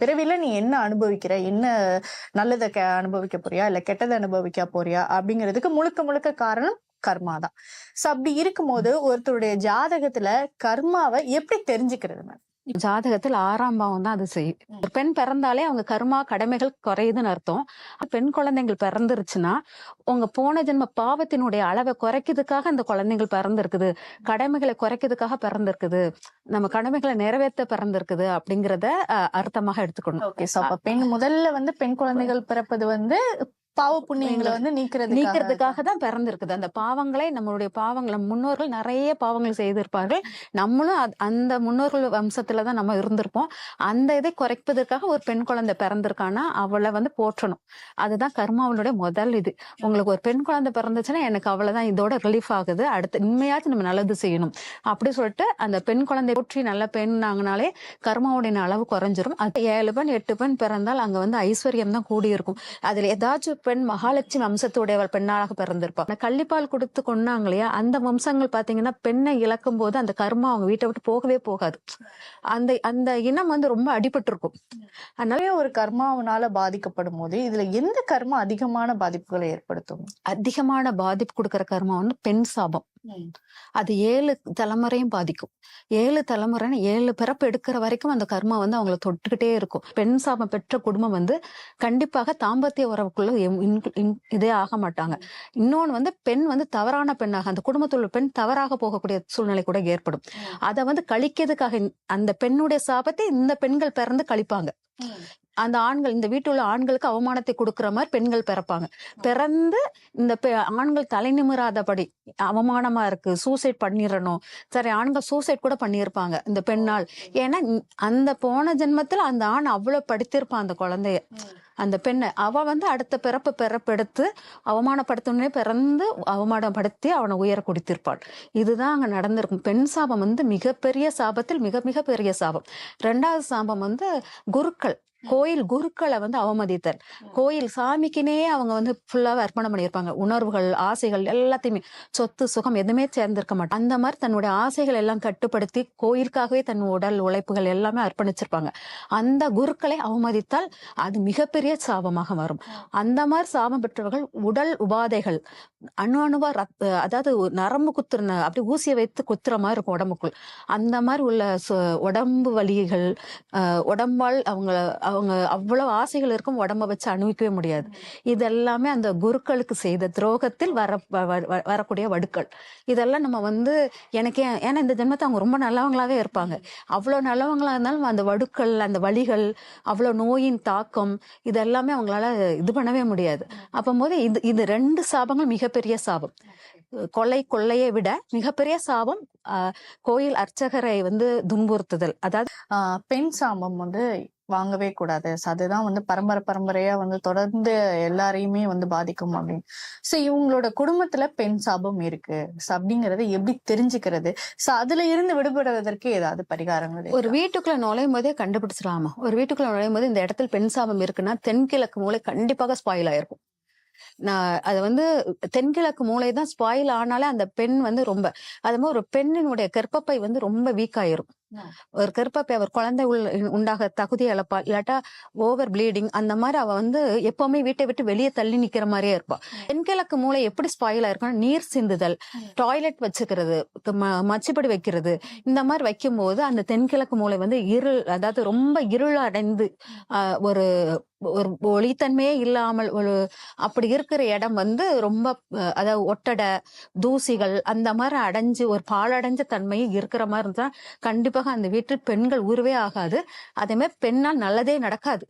பிறவில நீ என்ன அனுபவிக்கிற? என்ன நல்லதை க அனுபவிக்க போறியா? இல்ல கெட்டதை அனுபவிக்க போறியா? அப்படிங்கிறதுக்கு முழுக்க முழுக்க காரணம் கர்மா தான். சோ அப்படி இருக்கும்போது ஒருத்தருடைய ஜாதகத்துல கர்மாவை எப்படி தெரிஞ்சுக்கிறது மேம்? ஜாதகத்தில் ஆறாம் பாவம் தான் அது செய்யும் ஒரு பெண் பிறந்தாலே அவங்க கர்மா கடமைகள் குறையுதுன்னு அர்த்தம். பெண் குழந்தைகள் பிறந்துருச்சுன்னா உங்க போன ஜென்ம பாவத்தினுடைய அளவை குறைக்கிறதுக்காக அந்த குழந்தைகள் பிறந்திருக்குது. கடமைகளை குறைக்கிறதுக்காக பிறந்திருக்குது. நம்ம கடமைகளை நிறைவேற்ற பிறந்திருக்குது அப்படிங்கிறத அர்த்தமாக எடுத்துக்கணும். ஓகே. சோ அப்ப பெண் முதல்ல வந்து பெண் குழந்தைகள் பிறப்பது வந்து பாவ புண்ணியங்களை வந்து நீக்கிறது நீக்கிறதுக்காக தான் பிறந்திருக்குது. அந்த பாவங்களை நம்மளுடைய பாவங்கள் முன்னோர்கள் நிறைய பாவங்கள் செய்திருப்பார்கள். நம்மளும் அத்- அந்த முன்னோர்கள் வம்சத்துல தான் நம்ம இருந்திருப்போம். அந்த இதை குறைப்பதற்காக ஒரு பெண் குழந்தை பிறந்திருக்கானா அவளை வந்து போற்றணும். அதுதான் கர்மாவளுடைய முதல் இது. உங்களுக்கு ஒரு பெண் குழந்தை பிறந்துச்சுன்னா எனக்கு அவ்வளவுதான் இதோட ரிலீஃப் ஆகுது. அடுத்து இனிமையாச்சும் நம்ம நல்லது செய்யணும். அப்படி சொல்லிட்டு அந்த பெண் குழந்தை போற்றி நல்ல பெண்ணாங்கனாலே கர்மாவுடைய அளவு குறைஞ்சிரும். அது ஏழு பெண் எட்டு பெண் பிறந்தால் அங்க வந்து ஐஸ்வர்யம் தான் கூடியிருக்கும். அதுல ஏதாச்சும் பெண் மகாலட்சுமி வம்சத்துடைய பெண்ணாக பிறந்திருப்பா. கள்ளிப்பால் கொடுத்து கொண்டாங்க இல்லையா? அந்த வம்சங்கள் பாத்தீங்கன்னா பெண்ணை இழக்கும் போது அந்த கர்மா அவங்க வீட்டை விட்டு போகவே போகாது. அந்த அந்த இனம் வந்து ரொம்ப அடிபட்டிருக்கும். அதனால நிறைய ஒரு கர்மாவனால பாதிக்கப்படும் போது இதுல எந்த கர்மா அதிகமான பாதிப்புகளை ஏற்படுத்தும்? அதிகமான பாதிப்பு கொடுக்கிற கர்மா வந்து பெண் சாபம். அது ஏழு தலைமுறையும் பாதிக்கும். ஏழு தலைமுறைன்னு ஏழு பிறப்பு எடுக்கிற வரைக்கும் அந்த கர்மா வந்து அவங்கள தொட்டுக்கிட்டே இருக்கும். பெண் சாபம் பெற்ற குடும்பம் வந்து கண்டிப்பாக தாம்பத்திய உறவுக்குள்ள இதே ஆக மாட்டாங்க. இன்னொன்னு வந்து பெண் வந்து தவறான பெண்ணாக அந்த குடும்பத்தில் உள்ள பெண் தவறாக போகக்கூடிய சூழ்நிலை கூட ஏற்படும். அதை வந்து கழிக்கிறதுக்காக அந்த பெண்ணுடைய சாபத்தை இந்த பெண்கள் பிறந்து கழிப்பாங்க. அந்த ஆண்கள் இந்த வீட்டில் உள்ள ஆண்களுக்கு அவமானத்தை கொடுக்குற மாதிரி பெண்கள் பிறப்பாங்க. பிறந்து இந்த பெ- ஆண்கள் தலை நிமிராதபடி அவமானமா இருக்கு சூசைட் பண்ணிடணும் சரி ஆண்கள் சூசைட் கூட பண்ணியிருப்பாங்க இந்த பெண்ணால். ஏன்னா அந்த போன ஜென்மத்தில் அந்த ஆண் அவ்வளோ படித்திருப்பான் அந்த குழந்தைய. அந்த பெண்ணை. அவ வந்து அடுத்த பிறப்பு பிறப்பெடுத்து அவமானப்படுத்தணுன்னே பிறந்து அவமானப்படுத்தி அவனை உயர குடித்திருப்பாள். இதுதான் அங்க நடந்திருக்கும். பெண் சாபம் வந்து மிகப்பெரிய சாபத்தில் மிக மிக பெரிய சாபம். ரெண்டாவது சாபம் வந்து குருக்கள். கோயில் குருக்களை வந்து அவமதித்தல். கோயில் சாமிக்குனே அவங்க வந்து ஃபுல்லாவே அர்ப்பணம் பண்ணியிருப்பாங்க. உணர்வுகள் ஆசைகள் எல்லாத்தையுமே. சொத்து சுகம் எதுவுமே சேர்ந்திருக்க மாட்டாங்க அந்த மாதிரி தன்னுடைய ஆசைகள் எல்லாம் கட்டுப்படுத்தி கோயிலுக்காகவே தன் உடல் உழைப்புகள் எல்லாமே அர்ப்பணிச்சிருப்பாங்க. அந்த குருக்களை அவமதித்தால் அது மிகப்பெரிய சாபமாக வரும் அந்த மாதிரி சாபம் பெற்றவர்கள் உடல் உபாதைகள் அணு அணுவா ரத்த அதாவது நரம்பு குத்துற அப்படி ஊசியை வைத்து குத்துற மாதிரி இருக்கும் உடம்புக்குள். அந்த மாதிரி உள்ள உடம்பு வலிகள் உடம்பால் அவங்க அவங்க அவ்வளவு ஆசைகள் இருக்கும் உடம்ப வச்சு அனுபவிக்கவே முடியாது. இதெல்லாமே அந்த குருக்களுக்கு செய்த துரோகத்தில் வர வ- வ- வ- வரக்கூடிய வடுக்கள். இதெல்லாம் நம்ம வந்து எனக்கு ஏன்னா இந்த ஜென்மத்தை அவங்க ரொம்ப நல்லவங்களாவே இருப்பாங்க. அவ்வளவு நல்லவங்களா இருந்தாலும் அந்த வடுக்கள் அந்த வழிகள் அவ்வளவு நோயின் தாக்கம் இதெல்லாமே அவங்களால இது பண்ணவே முடியாது. அப்போது இது இது ரெண்டு சாபங்கள் மிகப்பெரிய சாபம். கொலை கொள்ளையை விட மிகப்பெரிய சாபம் கோயில் அர்ச்சகரை வந்து துன்புறுத்துதல். அதாவது பெண் சாபம் வந்து வாங்கவே கூடாது. அதுதான் வந்து பரம்பரை பரம்பரையா வந்து தொடர்ந்து எல்லாரையுமே வந்து பாதிக்கும் அப்படின்னு. சோ இவங்களோட குடும்பத்துல பெண் சாபம் இருக்கு. அப்படிங்கறத எப்படி தெரிஞ்சுக்கிறது? சோ அதுல இருந்து விடுபடுவதற்கு ஏதாவது பரிகாரங்கள் ஒரு வீட்டுக்குள்ள நுழையும் போதே கண்டுபிடிச்சிடலாமா? ஒரு வீட்டுக்குள்ள நுழையும் போது இந்த இடத்துல பெண் சாபம் இருக்குன்னா தென்கிழக்கு மூளை கண்டிப்பாக ஸ்பாயில் ஆயிருக்கும். நான் அது வந்து தென்கிழக்கு மூளை தான் ஸ்பாயில் ஆனாலே அந்த பெண் வந்து ரொம்ப அது மாதிரி ஒரு பெண்ணினுடைய கர்ப்பப்பை வந்து ரொம்ப வீக் ஆயிரும். ஒரு கர்ப்பப்பை அவர் குழந்தை உள் உண்டாக தகுதி இழப்பா இல்லாட்டா ஓவர் ப்ளீடிங் அந்த மாதிரி அவ வந்து எப்பவுமே வீட்டை விட்டு வெளியே தள்ளி நிக்கிற மாதிரியே இருப்பா. தென்கிழக்கு மூளை எப்படி ஸ்பாயில் ஆயிருக்கும் நீர் சிந்துதல். டாய்லெட் வச்சுக்கிறது மச்சுப்படி வைக்கிறது. இந்த மாதிரி வைக்கும்போது அந்த தென்கிழக்கு மூளை வந்து இருள் அதாவது ரொம்ப இருள் அடைந்து ஒரு ஒரு ஒளித்தன்மையே இல்லாமல் ஒரு அப்படி இருக்கிற இடம் வந்து ரொம்ப அதாவது ஒட்டடை தூசிகள் அந்த மாதிரி அடைஞ்சு ஒரு பாழடைஞ்ச தன்மை இருக்கிற மாதிரி இருந்தா கண்டிப்பாக அந்த வீட்டில் பெண்கள் உருவே ஆகாது. அதே மாதிரி பெண்ணால் நல்லதே நடக்காது.